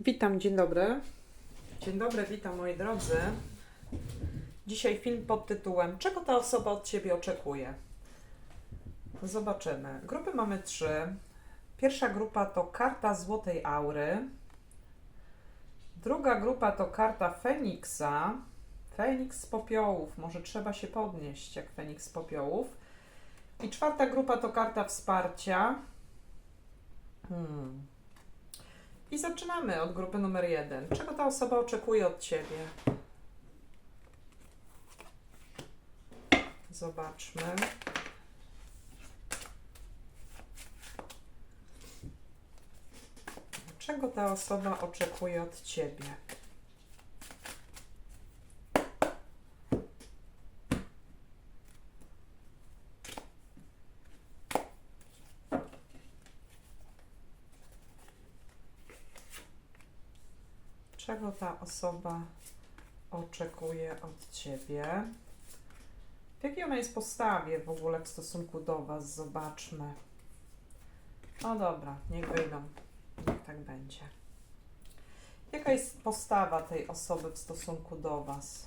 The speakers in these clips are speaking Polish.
Witam, dzień dobry. Dzień dobry, witam moi drodzy. Dzisiaj film pod tytułem Czego ta osoba od Ciebie oczekuje? Zobaczymy. Grupy mamy trzy. Pierwsza grupa to karta Złotej Aury. Druga grupa to karta Feniksa. Feniks z popiołów. Może trzeba się podnieść jak Feniks z popiołów. I czwarta grupa to karta wsparcia. Hmm. I zaczynamy od grupy numer jeden. Czego ta osoba oczekuje od Ciebie? Zobaczmy. Czego ta osoba oczekuje od Ciebie? Czego ta osoba oczekuje od Ciebie? W jakiej ona jest postawie w ogóle w stosunku do Was? Zobaczmy. No dobra, niech wyjdą. Niech tak będzie. Jaka jest postawa tej osoby w stosunku do Was?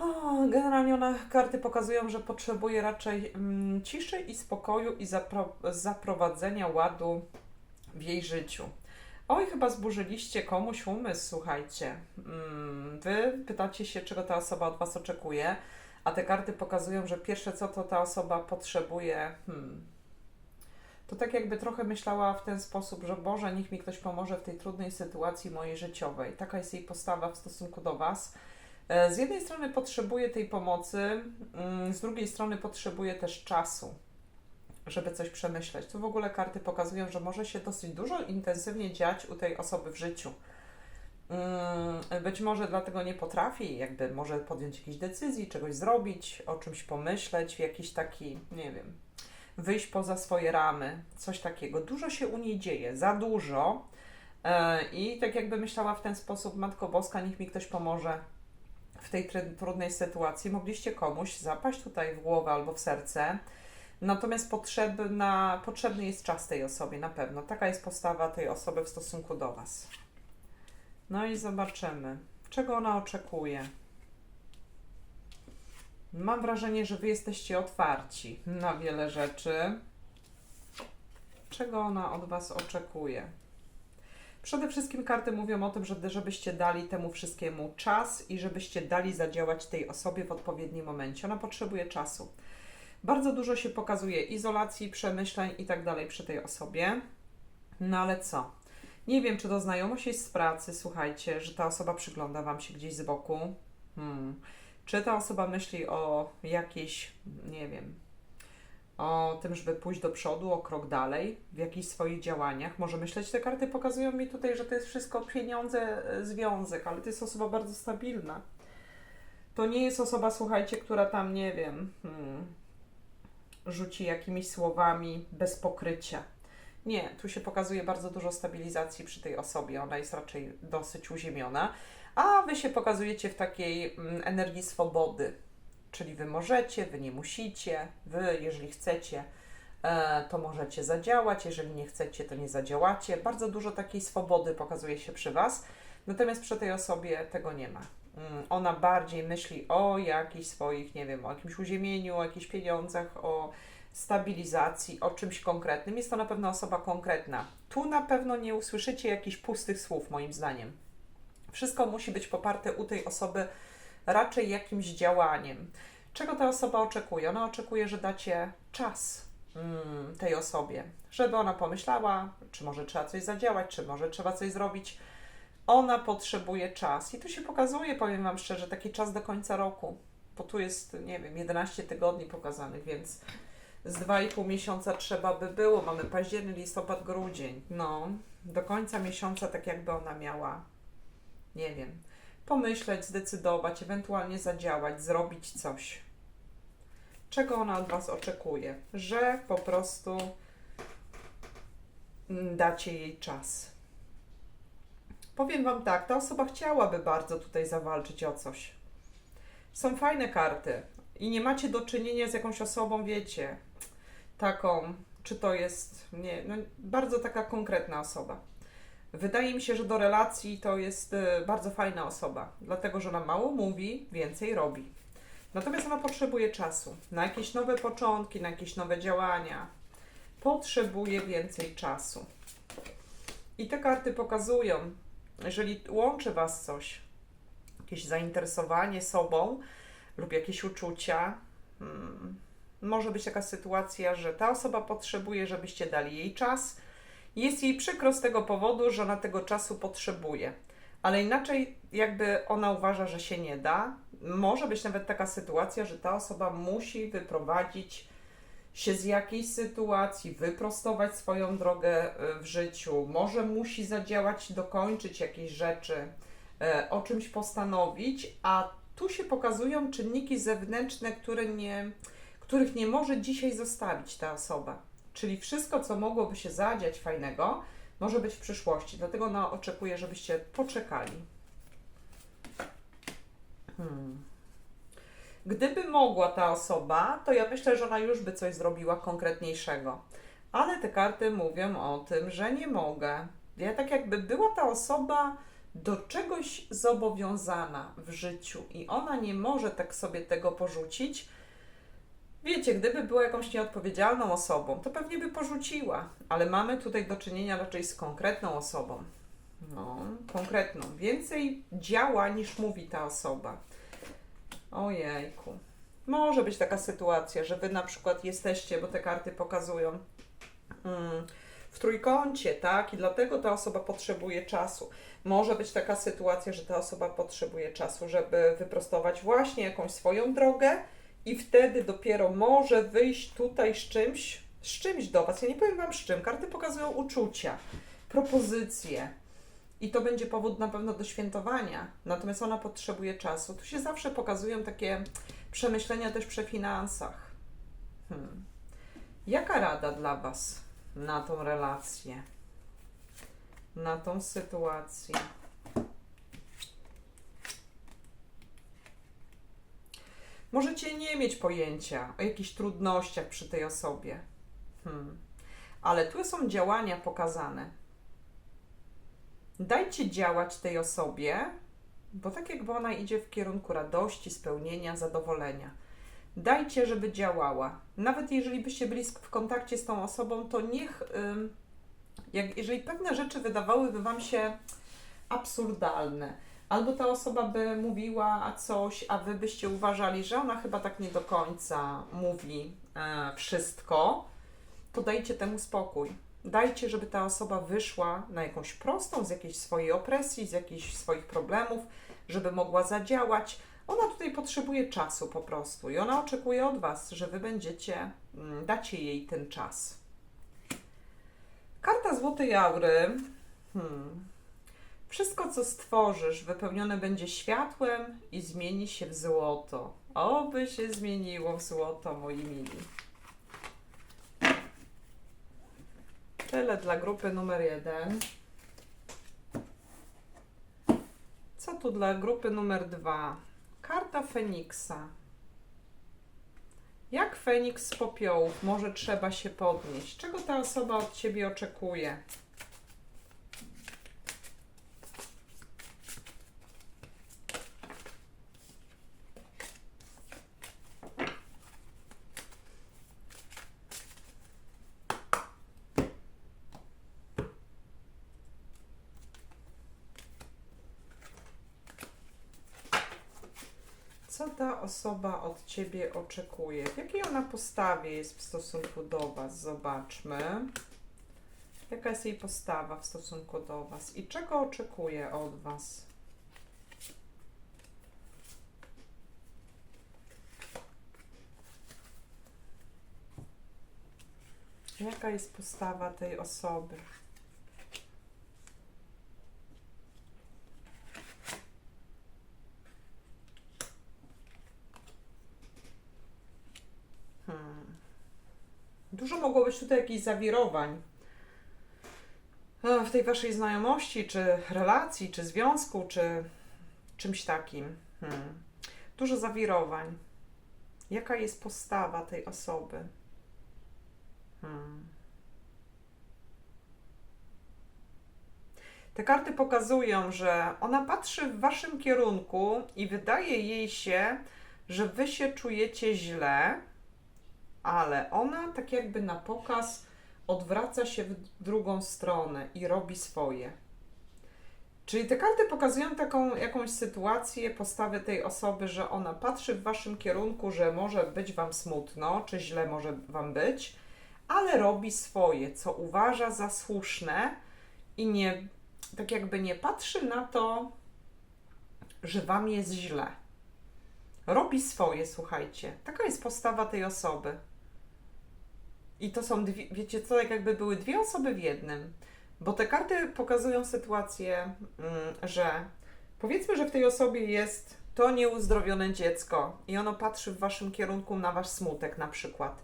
O, generalnie one karty pokazują, że potrzebuje raczej mm, ciszy i spokoju i zapro- zaprowadzenia ładu w jej życiu. Oj, chyba zburzyliście komuś umysł, słuchajcie. Mm, Wy pytacie się, czego ta osoba od Was oczekuje, a te karty pokazują, że pierwsze co to ta osoba potrzebuje. Hmm, to tak jakby trochę myślała w ten sposób, że Boże, niech mi ktoś pomoże w tej trudnej sytuacji mojej życiowej. Taka jest jej postawa w stosunku do Was. E, Z jednej strony potrzebuje tej pomocy, mm, z drugiej strony potrzebuje też czasu żeby coś przemyśleć. Tu w ogóle karty pokazują, że może się dosyć dużo intensywnie dziać u tej osoby w życiu. Mm, Być może dlatego nie potrafi, jakby może podjąć jakieś decyzji, czegoś zrobić, o czymś pomyśleć, w jakiś taki, nie wiem, wyjść poza swoje ramy, coś takiego. Dużo się u niej dzieje, za dużo. E, I tak jakby myślała w ten sposób, Matko Boska, niech mi ktoś pomoże w tej trudnej sytuacji. Mogliście komuś zapaść tutaj w głowę albo w serce. Natomiast potrzebna, potrzebny jest czas tej osobie, na pewno. Taka jest postawa tej osoby w stosunku do Was. No i zobaczymy, czego ona oczekuje. Mam wrażenie, że Wy jesteście otwarci na wiele rzeczy. Czego ona od Was oczekuje? Przede wszystkim karty mówią o tym, że, żebyście dali temu wszystkiemu czas i żebyście dali zadziałać tej osobie w odpowiednim momencie. Ona potrzebuje czasu. Bardzo dużo się pokazuje izolacji, przemyśleń i tak dalej przy tej osobie. No ale co? Nie wiem, czy to znajomość jest z pracy, słuchajcie, że ta osoba przygląda Wam się gdzieś z boku. Hmm. Czy ta osoba myśli o jakiejś, nie wiem, o tym, żeby pójść do przodu, o krok dalej w jakichś swoich działaniach. Może myśleć, te karty pokazują mi tutaj, że to jest wszystko pieniądze, e, związek, ale to jest osoba bardzo stabilna. To nie jest osoba, słuchajcie, która tam, nie wiem, hmm, rzuci jakimiś słowami bez pokrycia. Nie, tu się pokazuje bardzo dużo stabilizacji przy tej osobie. Ona jest raczej dosyć uziemiona, a wy się pokazujecie w takiej mm, energii swobody. Czyli wy możecie, wy nie musicie, wy, jeżeli chcecie, e, to możecie zadziałać, jeżeli nie chcecie, to nie zadziałacie. Bardzo dużo takiej swobody pokazuje się przy was, natomiast przy tej osobie tego nie ma. Mm, Ona bardziej myśli o jakichś swoich, nie wiem, o jakimś uziemieniu, o jakichś pieniądzach, o stabilizacji, o czymś konkretnym. Jest to na pewno osoba konkretna. Tu na pewno nie usłyszycie jakichś pustych słów, moim zdaniem. Wszystko musi być poparte u tej osoby raczej jakimś działaniem. Czego ta osoba oczekuje? Ona oczekuje, że dacie czas mm, tej osobie, żeby ona pomyślała, czy może trzeba coś zadziałać, czy może trzeba coś zrobić. Ona potrzebuje czas. I tu się pokazuje, powiem Wam szczerze, taki czas do końca roku, bo tu jest, nie wiem, 11 tygodni pokazanych, więc z 2,5 miesiąca trzeba by było. Mamy październik, listopad, grudzień. No, do końca miesiąca tak jakby ona miała, nie wiem, pomyśleć, zdecydować, ewentualnie zadziałać, zrobić coś. Czego ona od Was oczekuje? Że po prostu mm, dacie jej czas. Powiem Wam tak, ta osoba chciałaby bardzo tutaj zawalczyć o coś. Są fajne karty i nie macie do czynienia z jakąś osobą, wiecie, taką czy to jest nie, no, bardzo taka konkretna osoba. Wydaje mi się, że do relacji to jest y, bardzo fajna osoba, dlatego że ona mało mówi, więcej robi. Natomiast ona potrzebuje czasu na jakieś nowe początki, na jakieś nowe działania. Potrzebuje więcej czasu. I te karty pokazują, jeżeli łączy Was coś, jakieś zainteresowanie sobą lub jakieś uczucia, hmm, może być taka sytuacja, że ta osoba potrzebuje, żebyście dali jej czas. Jest jej przykro z tego powodu, że ona tego czasu potrzebuje. Ale inaczej, jakby ona uważa, że się nie da, może być nawet taka sytuacja, że ta osoba musi wyprowadzić się z jakiejś sytuacji, wyprostować swoją drogę y, w życiu, może musi zadziałać, dokończyć jakieś rzeczy, y, o czymś postanowić, a tu się pokazują czynniki zewnętrzne, które nie, których nie może dzisiaj zostawić ta osoba. Czyli wszystko, co mogłoby się zadziać fajnego, może być w przyszłości. Dlatego ona oczekuje, żebyście poczekali. Hmm. Gdyby mogła ta osoba, to ja myślę, że ona już by coś zrobiła konkretniejszego. Ale te karty mówią o tym, że nie mogę. Ja tak jakby była ta osoba do czegoś zobowiązana w życiu i ona nie może tak sobie tego porzucić. Wiecie, gdyby była jakąś nieodpowiedzialną osobą, to pewnie by porzuciła, ale mamy tutaj do czynienia raczej z konkretną osobą. No, konkretną. Więcej działa niż mówi ta osoba. Ojejku. Może być taka sytuacja, że wy na przykład jesteście, bo te karty pokazują mm, w trójkącie, tak? I dlatego ta osoba potrzebuje czasu. Może być taka sytuacja, że ta osoba potrzebuje czasu, żeby wyprostować właśnie jakąś swoją drogę i wtedy dopiero może wyjść tutaj z czymś, z czymś do Was. Ja nie powiem Wam z czym. Karty pokazują uczucia, propozycje, i to będzie powód na pewno do świętowania. Natomiast ona potrzebuje czasu. Tu się zawsze pokazują takie przemyślenia też przy finansach. Hmm. Jaka rada dla Was na tą relację, na tą sytuację? Możecie nie mieć pojęcia o jakichś trudnościach przy tej osobie, hmm. ale tu są działania pokazane Dajcie działać tej osobie, bo tak jakby ona idzie w kierunku radości, spełnienia, zadowolenia. Dajcie, żeby działała. Nawet jeżeli byście byli w kontakcie z tą osobą, to niech, jak, jeżeli pewne rzeczy wydawałyby Wam się absurdalne, albo ta osoba by mówiła coś, a Wy byście uważali, że ona chyba tak nie do końca mówi e, wszystko, to dajcie temu spokój Dajcie, żeby ta osoba wyszła na jakąś prostą, z jakiejś swojej opresji, z jakichś swoich problemów, żeby mogła zadziałać. Ona tutaj potrzebuje czasu po prostu i ona oczekuje od Was, że Wy będziecie, mm, dacie jej ten czas. Karta Złotej Aury. Hmm. Wszystko, co stworzysz, wypełnione będzie światłem i zmieni się w złoto. Oby się zmieniło w złoto, moi mili. Tyle dla grupy numer jeden. Co tu dla grupy numer dwa? Karta Feniksa. Jak Feniks z popiołów może trzeba się podnieść? Czego ta osoba od Ciebie oczekuje? Co ta osoba od ciebie oczekuje? W jakiej ona postawie jest w stosunku do Was? Zobaczmy. Jaka jest jej postawa w stosunku do Was i czego oczekuje od Was? Jaka jest postawa tej osoby? Być tutaj jakichś zawirowań e, w tej waszej znajomości, czy relacji, czy związku, czy czymś takim. Hmm. Dużo zawirowań. Jaka jest postawa tej osoby? Hmm. Te karty pokazują, że ona patrzy w waszym kierunku i wydaje jej się, że wy się czujecie źle, ale ona tak jakby na pokaz odwraca się w drugą stronę i robi swoje. Czyli te karty pokazują taką jakąś sytuację, postawę tej osoby, że ona patrzy w waszym kierunku, że może być wam smutno, czy źle może wam być, ale robi swoje, co uważa za słuszne i nie, tak jakby nie patrzy na to, że wam jest źle. Robi swoje, słuchajcie. Taka jest postawa tej osoby. I to są, dwie, wiecie co, jakby były dwie osoby w jednym. Bo te karty pokazują sytuację, mm, że powiedzmy, że w tej osobie jest to nieuzdrowione dziecko i ono patrzy w waszym kierunku na wasz smutek na przykład.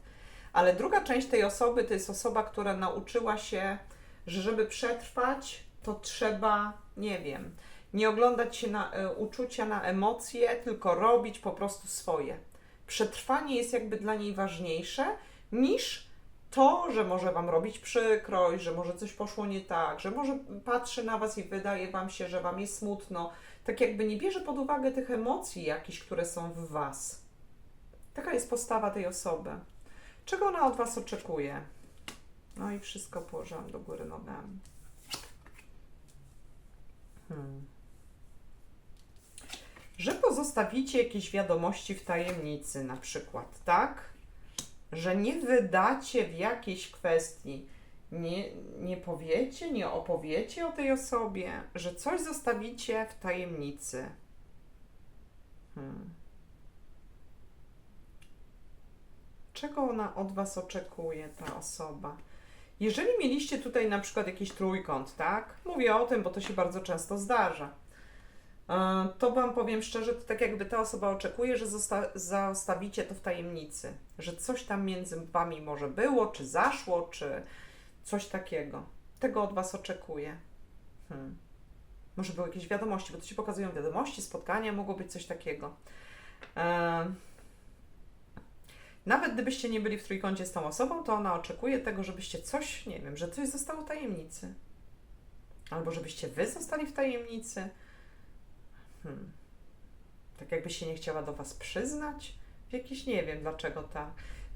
Ale druga część tej osoby to jest osoba, która nauczyła się, że żeby przetrwać, to trzeba, nie wiem, nie oglądać się na e, uczucia, na emocje, tylko robić po prostu swoje. Przetrwanie jest jakby dla niej ważniejsze niż to, że może Wam robić przykrość, że może coś poszło nie tak, że może patrzy na Was i wydaje Wam się, że Wam jest smutno, tak jakby nie bierze pod uwagę tych emocji jakichś, które są w Was. Taka jest postawa tej osoby. Czego ona od Was oczekuje? No i wszystko położyłam do góry nogami. Hmm. Że pozostawicie jakieś wiadomości w tajemnicy, na przykład, tak? Że nie wydacie w jakiejś kwestii, nie, nie powiecie, nie opowiecie o tej osobie, że coś zostawicie w tajemnicy. Hmm. Czego ona od Was oczekuje, ta osoba? Jeżeli mieliście tutaj na przykład jakiś trójkąt, tak? Mówię o tym, bo to się bardzo często zdarza. To Wam powiem szczerze, to tak jakby ta osoba oczekuje, że zosta- zostawicie to w tajemnicy, że coś tam między Wami może było, czy zaszło, czy coś takiego. Tego od Was oczekuje. Hmm. Może były jakieś wiadomości, bo to się pokazują wiadomości, spotkania, mogło być coś takiego. E, nawet gdybyście nie byli w trójkącie z tą osobą, to ona oczekuje tego, żebyście coś, nie wiem, że coś zostało w tajemnicy. Albo żebyście wy zostali w tajemnicy. Hmm. Tak jakby się nie chciała do was przyznać. W jakiś nie wiem dlaczego tak.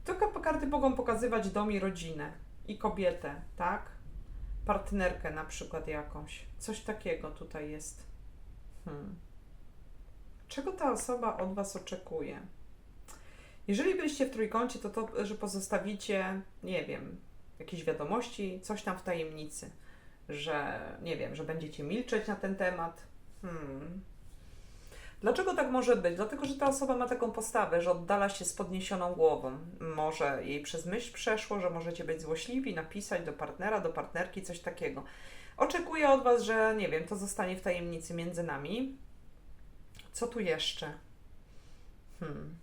Tylko karty mogą pokazywać dom i rodzinę. I kobietę, tak? Partnerkę na przykład jakąś. Coś takiego tutaj jest. Hmm. Czego ta osoba od was oczekuje? Jeżeli byliście w trójkącie, to to, że pozostawicie, nie wiem, jakieś wiadomości, coś tam w tajemnicy, że nie wiem, że będziecie milczeć na ten temat. Hmm. Dlaczego tak może być? Dlatego, że ta osoba ma taką postawę, że oddala się z podniesioną głową. Może jej przez myśl przeszło, że możecie być złośliwi, napisać do partnera, do partnerki, coś takiego. Oczekuję od Was, że nie wiem, to zostanie w tajemnicy między nami. Co tu jeszcze? Hmm.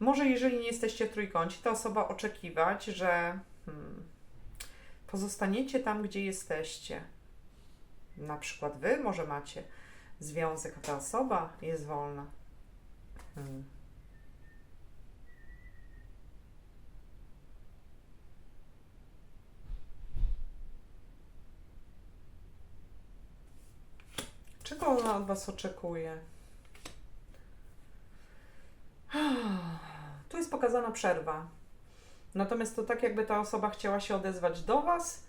Może jeżeli nie jesteście w trójkącie, ta osoba oczekiwać, że hmm, pozostaniecie tam, gdzie jesteście. Na przykład wy może macie związek, a ta osoba jest wolna. Hmm. Czego ona od Was oczekuje? Tu jest pokazana przerwa. Natomiast to tak, jakby ta osoba chciała się odezwać do Was,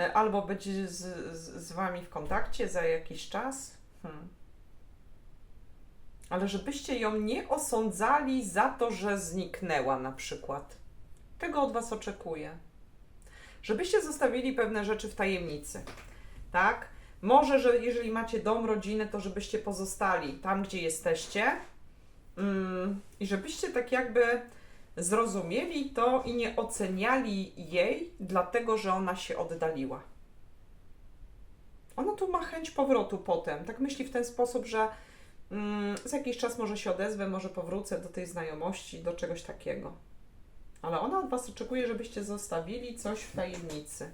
e, albo być z, z, z Wami w kontakcie za jakiś czas. Hmm. Ale żebyście ją nie osądzali za to, że zniknęła na przykład. Tego od Was oczekuję. Żebyście zostawili pewne rzeczy w tajemnicy. Tak? Może, że jeżeli macie dom, rodzinę, to żebyście pozostali tam, gdzie jesteście. Mm, I żebyście tak jakby zrozumieli to i nie oceniali jej, dlatego że ona się oddaliła. Ona tu ma chęć powrotu potem. Tak myśli w ten sposób, że mm, za jakiś czas może się odezwę, może powrócę do tej znajomości, do czegoś takiego. Ale ona od Was oczekuje, żebyście zostawili coś w tajemnicy.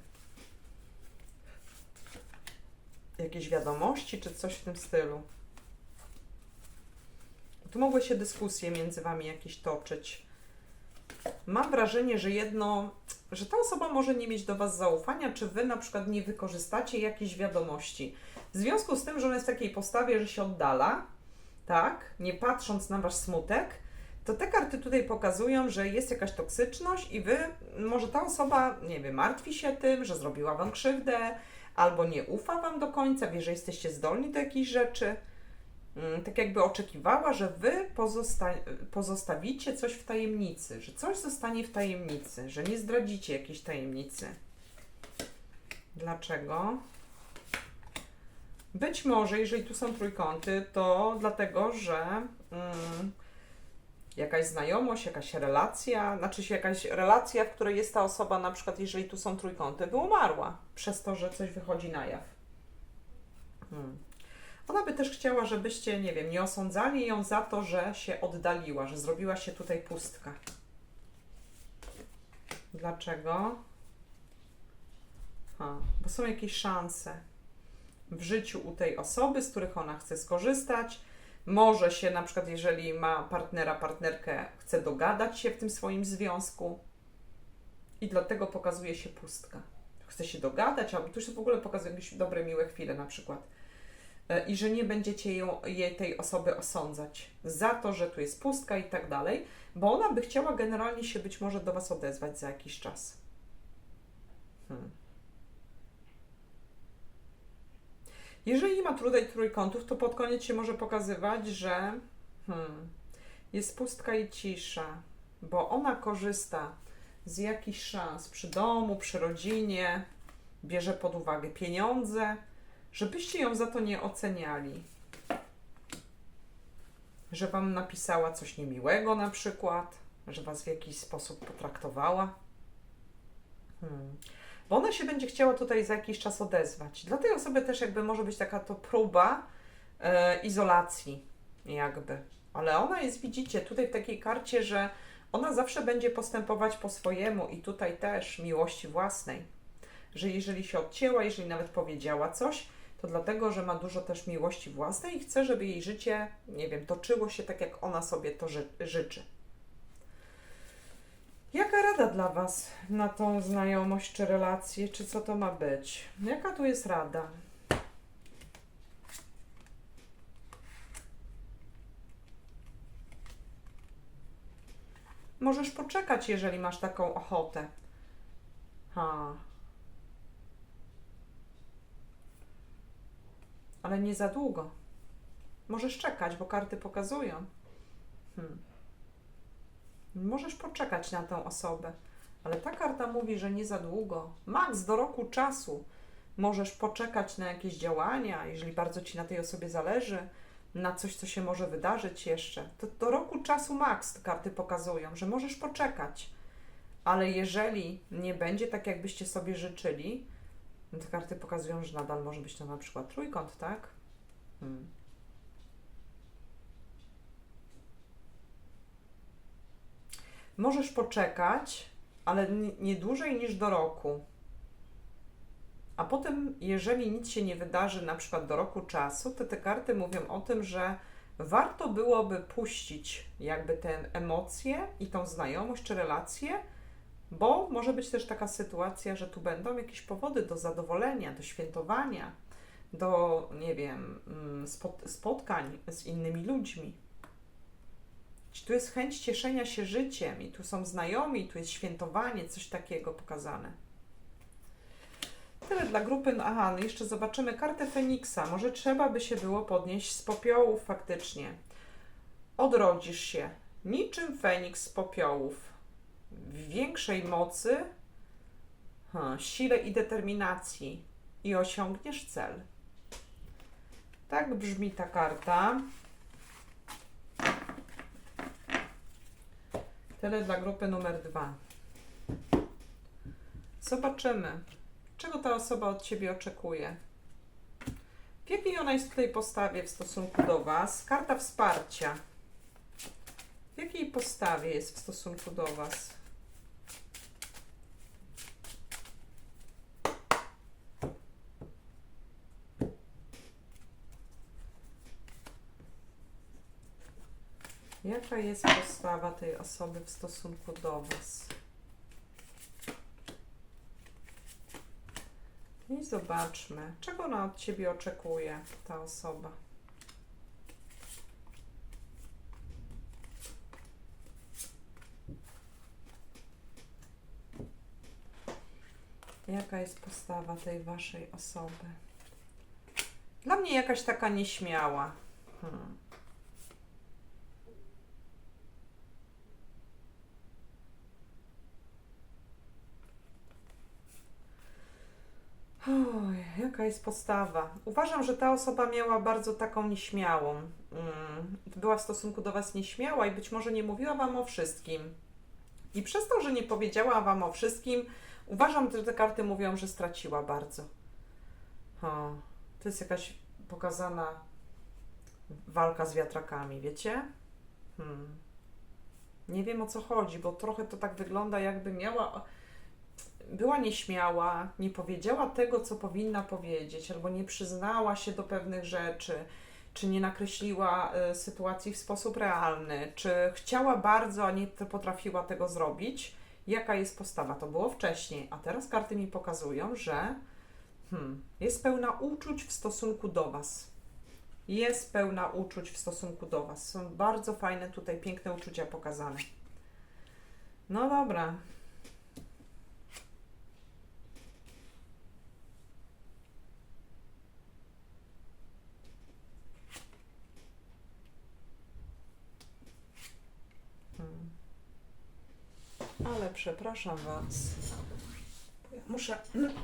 Jakieś wiadomości, czy coś w tym stylu. Tu mogły się dyskusje między Wami jakieś toczyć. Mam wrażenie, że jedno, że ta osoba może nie mieć do Was zaufania, czy Wy na przykład nie wykorzystacie jakiejś wiadomości. W związku z tym, że ona jest w takiej postawie, że się oddala, tak, nie patrząc na Wasz smutek, to te karty tutaj pokazują, że jest jakaś toksyczność i Wy, może ta osoba, nie wiem, martwi się tym, że zrobiła Wam krzywdę, albo nie ufa Wam do końca, wie, że jesteście zdolni do jakichś rzeczy. Mm, Tak jakby oczekiwała, że Wy pozosta pozostawicie coś w tajemnicy, że coś zostanie w tajemnicy, że nie zdradzicie jakiejś tajemnicy. Dlaczego? Być może, jeżeli tu są trójkąty, to dlatego, że mm, jakaś znajomość, jakaś relacja, znaczy się jakaś relacja, w której jest ta osoba, na przykład jeżeli tu są trójkąty, by umarła przez to, że coś wychodzi na jaw. Hmm. Ona by też chciała, żebyście, nie wiem, nie osądzali ją za to, że się oddaliła, że zrobiła się tutaj pustka. Dlaczego? Ha, bo są jakieś szanse w życiu u tej osoby, z których ona chce skorzystać. Może się, na przykład, jeżeli ma partnera, partnerkę, chce dogadać się w tym swoim związku i dlatego pokazuje się pustka. Chce się dogadać, albo tu się w ogóle pokazuje jakieś dobre, miłe chwile na przykład. E, I że nie będziecie ją, jej, tej osoby osądzać za to, że tu jest pustka i tak dalej, bo ona by chciała generalnie się być może do Was odezwać za jakiś czas. Hmm. Jeżeli ma tutaj trójkątów, to pod koniec się może pokazywać, że hmm, jest pustka i cisza, bo ona korzysta z jakichś szans przy domu, przy rodzinie, bierze pod uwagę pieniądze, żebyście ją za to nie oceniali. Że wam napisała coś niemiłego na przykład, że was w jakiś sposób potraktowała. Hmm. Bo ona się będzie chciała tutaj za jakiś czas odezwać. Dla tej osoby też jakby może być taka to próba e, izolacji, jakby. Ale ona jest, widzicie, tutaj w takiej karcie, że ona zawsze będzie postępować po swojemu i tutaj też miłości własnej. Że jeżeli się odcięła, jeżeli nawet powiedziała coś, to dlatego, że ma dużo też miłości własnej i chce, żeby jej życie, nie wiem, toczyło się tak, jak ona sobie to ży życzy. Jaka rada dla Was na tą znajomość czy relację, czy co to ma być? Jaka tu jest rada? Możesz poczekać, jeżeli masz taką ochotę. Ha. Ale nie za długo. Możesz czekać, bo karty pokazują. Hmm. Możesz poczekać na tę osobę, ale ta karta mówi, że nie za długo. Maks do roku czasu. Możesz poczekać na jakieś działania, jeżeli bardzo ci na tej osobie zależy, na coś, co się może wydarzyć jeszcze. To do roku czasu te karty pokazują, że możesz poczekać. Ale jeżeli nie będzie tak, jakbyście sobie życzyli, te karty pokazują, że nadal może być to na przykład trójkąt, tak? Hmm. Możesz poczekać, ale nie- dłużej niż do roku. A potem, jeżeli nic się nie wydarzy, na przykład do roku czasu, to te karty mówią o tym, że warto byłoby puścić jakby te emocje i tą znajomość czy relację, bo może być też taka sytuacja, że tu będą jakieś powody do zadowolenia, do świętowania, do, nie wiem, mm, spot- spotkań z innymi ludźmi. Tu jest chęć cieszenia się życiem, i tu są znajomi, tu jest świętowanie, coś takiego pokazane. Tyle dla grupy. No, aha, no jeszcze zobaczymy kartę Feniksa. Może trzeba by się było podnieść z popiołów faktycznie. Odrodzisz się niczym Feniks z popiołów. Większej mocy, sile i determinacji i osiągniesz cel. Tak brzmi ta karta. Tyle dla grupy numer dwa. Zobaczymy, czego ta osoba od Ciebie oczekuje. W jakiej ona jest w tej postawie w stosunku do Was? Karta wsparcia. W jakiej postawie jest w stosunku do Was? W Jaka jest postawa tej osoby w stosunku do Was? I zobaczmy, czego ona od Ciebie oczekuje, ta osoba. Jaka jest postawa tej Waszej osoby? Dla mnie jakaś taka nieśmiała. Hmm. Oj, jaka jest postawa? Uważam, że ta osoba miała bardzo taką nieśmiałą. Mm, była w stosunku do Was nieśmiała i być może nie mówiła Wam o wszystkim. I przez to, że nie powiedziała Wam o wszystkim, uważam, że te karty mówią, że straciła bardzo. O, to jest jakaś pokazana walka z wiatrakami, wiecie? Hmm. Nie wiem o co chodzi, bo trochę to tak wygląda, jakby miała była nieśmiała, nie powiedziała tego, co powinna powiedzieć, albo nie przyznała się do pewnych rzeczy, czy nie nakreśliła y, sytuacji w sposób realny, czy chciała bardzo, a nie potrafiła tego zrobić, jaka jest postawa. To było wcześniej, a teraz karty mi pokazują, że hmm, jest pełna uczuć w stosunku do Was. Jest pełna uczuć w stosunku do Was. Są bardzo fajne tutaj, piękne uczucia pokazane. No dobra, Hmm. Ale przepraszam Was. Muszę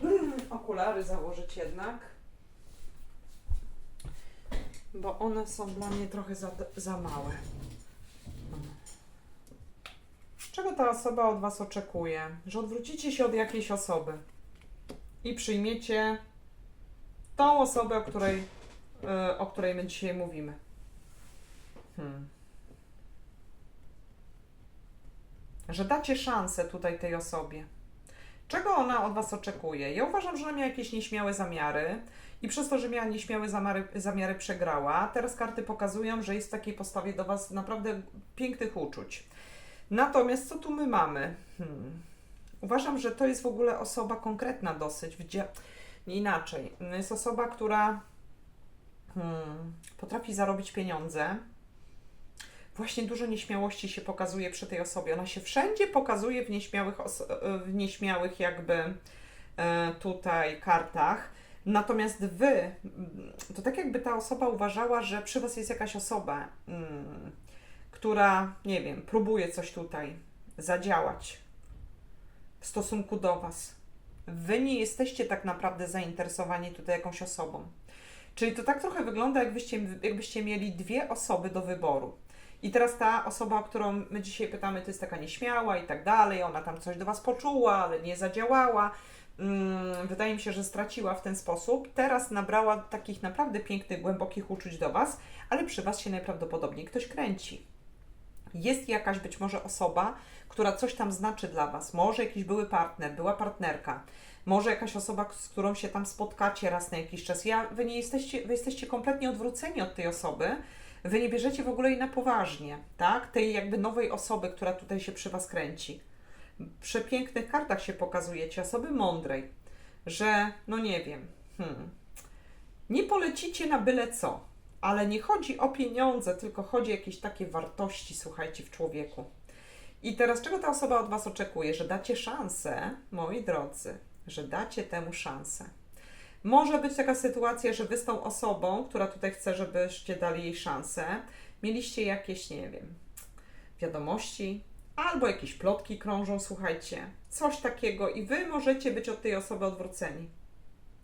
okulary założyć jednak, bo one są dla mnie trochę za, za małe. Czego ta osoba od Was oczekuje? Że odwrócicie się od jakiejś osoby i przyjmiecie tą osobę, o której, e, o której my dzisiaj mówimy. Hmm. Że dacie szansę tutaj tej osobie. Czego ona od Was oczekuje? Ja uważam, że ona miała jakieś nieśmiałe zamiary i przez to, że miała nieśmiałe zamiary, zamiary przegrała. Teraz karty pokazują, że jest w takiej postawie do Was naprawdę pięknych uczuć. Natomiast co tu my mamy? Hmm. Uważam, że to jest w ogóle osoba konkretna dosyć. Nie inaczej. Jest osoba, która hmm, potrafi zarobić pieniądze, właśnie dużo nieśmiałości się pokazuje przy tej osobie. Ona się wszędzie pokazuje w nieśmiałych, w nieśmiałych jakby e, tutaj kartach. Natomiast wy, mm, to tak jakby ta osoba uważała, że przy was jest jakaś osoba, mm, która, nie wiem, próbuje coś tutaj zadziałać w stosunku do was. Wy nie jesteście tak naprawdę zainteresowani tutaj jakąś osobą. Czyli to tak trochę wygląda, jakbyście, jakbyście mieli dwie osoby do wyboru. I teraz ta osoba, którą my dzisiaj pytamy, to jest taka nieśmiała i tak dalej, ona tam coś do Was poczuła, ale nie zadziałała. Mm, Wydaje mi się, że straciła w ten sposób. Teraz nabrała takich naprawdę pięknych, głębokich uczuć do Was, ale przy Was się najprawdopodobniej ktoś kręci. Jest jakaś być może osoba, która coś tam znaczy dla Was. Może jakiś były partner, była partnerka. Może jakaś osoba, z którą się tam spotkacie raz na jakiś czas. Ja, wy nie jesteście, wy jesteście kompletnie odwróceni od tej osoby. Wy nie bierzecie w ogóle jej na poważnie, tak? Tej jakby nowej osoby, która tutaj się przy Was kręci. W przepięknych kartach się pokazujecie, osoby mądrej, że no nie wiem, hmm, nie polecicie na byle co, ale nie chodzi o pieniądze, tylko chodzi o jakieś takie wartości, słuchajcie, w człowieku. I teraz czego ta osoba od Was oczekuje? Że dacie szansę, moi drodzy, że dacie temu szansę. Może być taka sytuacja, że wy z tą osobą, która tutaj chce, żebyście dali jej szansę, mieliście jakieś, nie wiem, wiadomości, albo jakieś plotki krążą, słuchajcie, coś takiego i wy możecie być od tej osoby odwróceni.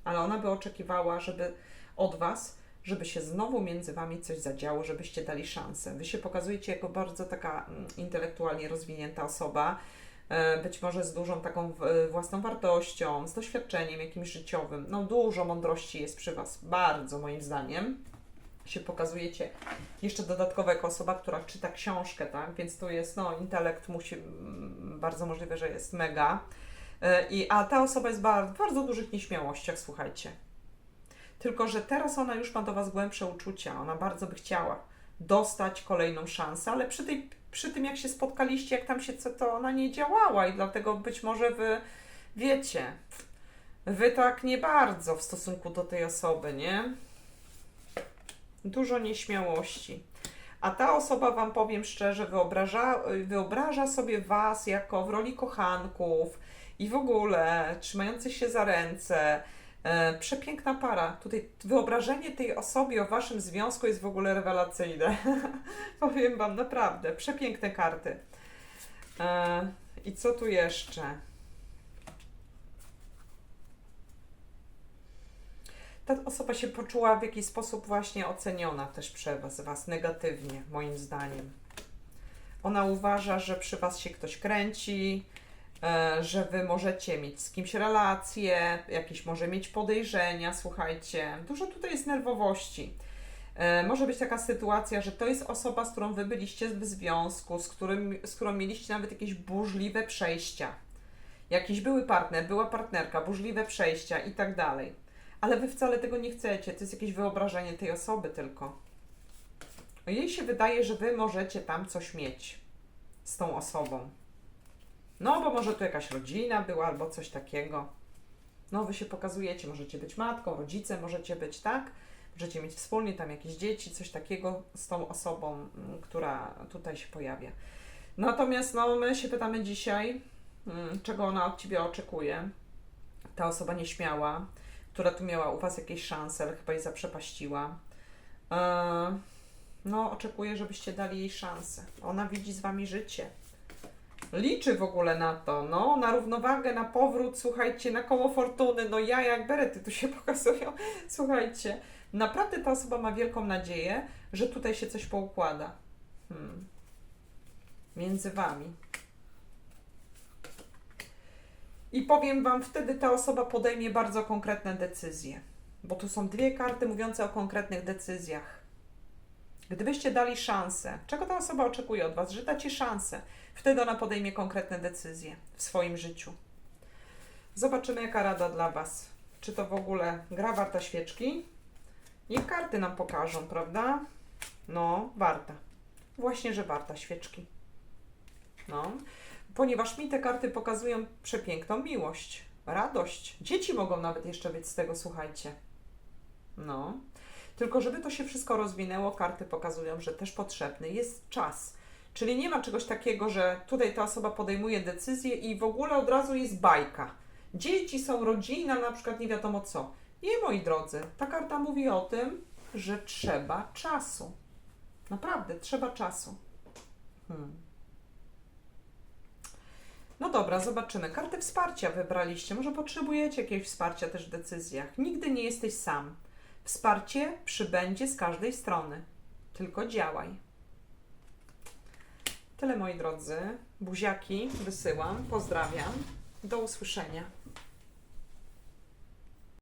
Ale ona by oczekiwała, żeby od was, żeby się znowu między wami coś zadziało, żebyście dali szansę. Wy się pokazujecie jako bardzo taka mm, intelektualnie rozwinięta osoba, być może z dużą taką e, własną wartością, z doświadczeniem jakimś życiowym. No dużo mądrości jest przy Was, bardzo moim zdaniem. Się pokazujecie jeszcze dodatkowo jako osoba, która czyta książkę, tak? Więc tu jest, no, intelekt musi, mm, bardzo możliwe, że jest mega. E, I, a ta osoba jest w bardzo dużych nieśmiałościach, słuchajcie. Tylko, że teraz ona już ma do Was głębsze uczucia, ona bardzo by chciała dostać kolejną szansę, ale przy, tej, przy tym jak się spotkaliście, jak tam się co, to ona nie działała i dlatego być może wy wiecie, wy tak nie bardzo w stosunku do tej osoby, nie? Dużo nieśmiałości. A ta osoba, Wam powiem szczerze, wyobraża, wyobraża sobie Was jako w roli kochanków i w ogóle trzymających się za ręce. E, przepiękna para. Tutaj wyobrażenie tej osoby o Waszym związku jest w ogóle rewelacyjne. powiem Wam naprawdę. Przepiękne karty. E, I co tu jeszcze? ta osoba się poczuła w jakiś sposób właśnie oceniona też przez Was negatywnie, moim zdaniem. Ona uważa, że przy Was się ktoś kręci, że Wy możecie mieć z kimś relacje, jakieś może mieć podejrzenia, słuchajcie. Dużo tutaj jest nerwowości. E, może być taka sytuacja, że to jest osoba, z którą Wy byliście w związku, z, którym, z którą mieliście nawet jakieś burzliwe przejścia. Jakiś były partner, była partnerka, burzliwe przejścia i tak dalej. Ale wy wcale tego nie chcecie. To jest jakieś wyobrażenie tej osoby tylko. Jej się wydaje, że wy możecie tam coś mieć z tą osobą. No, bo może tu jakaś rodzina była albo coś takiego. No, wy się pokazujecie, możecie być matką, rodzicem, możecie być tak, możecie mieć wspólnie tam jakieś dzieci, coś takiego z tą osobą, mm, która tutaj się pojawia. Natomiast, no, my się pytamy dzisiaj, mm, czego ona od ciebie oczekuje. Ta osoba nieśmiała która tu miała u Was jakieś szanse, ale chyba je zaprzepaściła. E, no, oczekuję, żebyście dali jej szansę. Ona widzi z Wami życie. Liczy w ogóle na to, no, na równowagę, na powrót, słuchajcie, na koło fortuny, no ja jak berety tu się pokazują, słuchajcie. Naprawdę ta osoba ma wielką nadzieję, że tutaj się coś poukłada. Hmm. Między Wami. I powiem Wam, wtedy ta osoba podejmie bardzo konkretne decyzje, bo tu są dwie karty mówiące o konkretnych decyzjach. Gdybyście dali szansę, czego ta osoba oczekuje od Was? Że dacie szansę, wtedy ona podejmie konkretne decyzje w swoim życiu. Zobaczymy, jaka rada dla Was. Czy to w ogóle gra warta świeczki? Niech karty nam pokażą, prawda? No, warta. Właśnie, że warta świeczki. No ponieważ mi te karty pokazują przepiękną miłość, radość. Dzieci mogą nawet jeszcze być z tego, słuchajcie. No. Tylko żeby to się wszystko rozwinęło, karty pokazują, że też potrzebny jest czas. Czyli nie ma czegoś takiego, że tutaj ta osoba podejmuje decyzję i w ogóle od razu jest bajka. Dzieci są rodzina, na przykład nie wiadomo co. Nie, moi drodzy, ta karta mówi o tym, że trzeba czasu. Naprawdę, trzeba czasu. Hmm. No dobra, zobaczymy. Kartę wsparcia wybraliście. Może potrzebujecie jakiegoś wsparcia też w decyzjach. Nigdy nie jesteś sam. Wsparcie przybędzie z każdej strony. Tylko działaj. Tyle moi drodzy. Buziaki wysyłam. Pozdrawiam. Do usłyszenia.